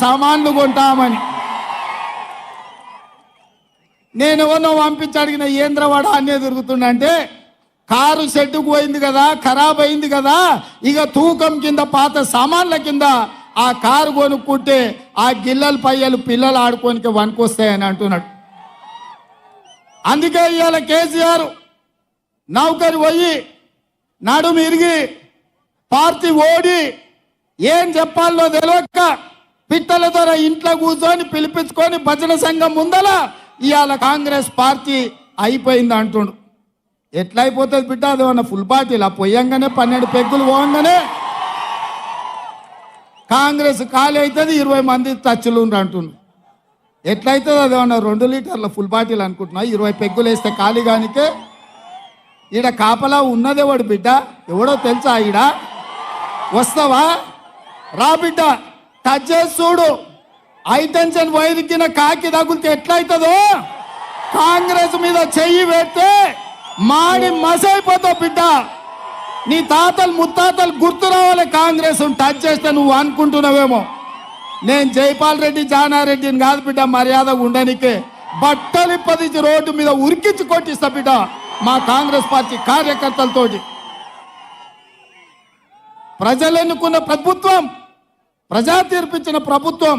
సామాన్లు కొంటామని. నేను ఎవరినో పంపించి అడిగిన ఏంద్రవాడ అనే దొరుకుతుండంటే కారు షెడ్డుకు పోయింది కదా ఖరాబ్ అయింది కదా ఇక తూకం కింద పాత సామాన్ల కింద ఆ కారు కొనుక్కుంటే ఆ గిల్లల పయ్యలు పిల్లలు ఆడుకోనికి వనుకొస్తాయని అంటున్నాడు. అందుకే ఇవాళ కేసీఆర్ నౌకరి పోయి నడుమిరిగి పార్టీ ఓడి ఏం చెప్పాలో తెలియక పిట్టల ద్వారా ఇంట్లో కూర్చొని పిలిపించుకొని భజన సంఘం ముందల ఇవాళ కాంగ్రెస్ పార్టీ అయిపోయింది అంటుండు. ఎట్లా అయిపోతుంది బిడ్డ? అది మన ఫుల్ పార్టీలా పొయ్యంగానే పన్నెండు పెగ్గులు పోగానే కాంగ్రెస్ ఖాళీ అవుతుంది ఇరవై మంది టచ్లు అంటుండు. ఎట్లయితుంది? అది ఏమన్నా రెండు లీటర్ల ఫుల్ బాటిల్ అనుకుంటున్నా ఇరవై పెగ్గులు వేస్తే ఖాళీ కానికే ఈడ కాపలా ఉన్నదేవాడు బిడ్డ? ఎవడో తెలుసా ఈడ? వస్తావా? రా బిడ్డ. టచ్ చేసి చూడు. హైటెన్షన్ వైదిక్కిన కాకి తగులితే ఎట్లయితుందో? కాంగ్రెస్ మీద చెయ్యి పెడితే మాడి మసైపోతావు బిడ్డ. నీ తాతలు ముత్తాతలు గుర్తు రావాలి కాంగ్రెస్ టచ్ చేస్తే నువ్వు అనుకుంటున్నావేమో. నేను జైపాల్ రెడ్డి జానారెడ్డిని కాదు బిడ్డ మర్యాద ఉండనికే. బట్టలు పదించి రోడ్డు మీద ఉరికించి కొట్టిస్తా బిడ్డ మా కాంగ్రెస్ పార్టీ కార్యకర్తలతోటి. ప్రజలు ఎన్నుకున్న ప్రభుత్వం ప్రజా తీర్పిచ్చిన ప్రభుత్వం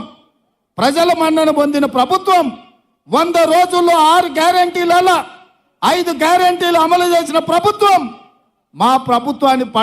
ప్రజల మన్నన పొందిన ప్రభుత్వం వంద రోజుల్లో ఆరు గ్యారంటీలలో ఐదు గ్యారంటీలు అమలు చేసిన ప్రభుత్వం మా ప్రభుత్వాన్ని పడ